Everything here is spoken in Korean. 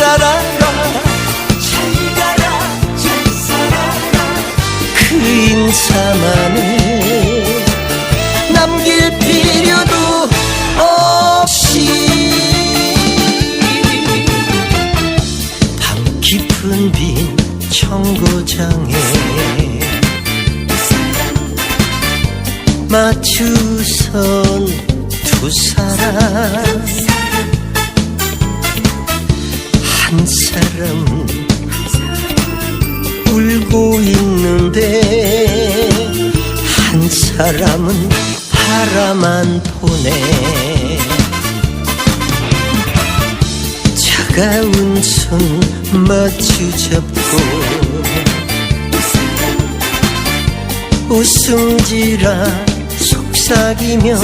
살아라. 잘 가라 잘 살아라. 그 인사만을 남길 필요도 없이. 밤 깊은 빈 청고장에 맞추선 두 사람 한 사람은 울고 있는데 한 사람은 바라만 보내 차가운 손 마주 잡고 웃음지라 속삭이며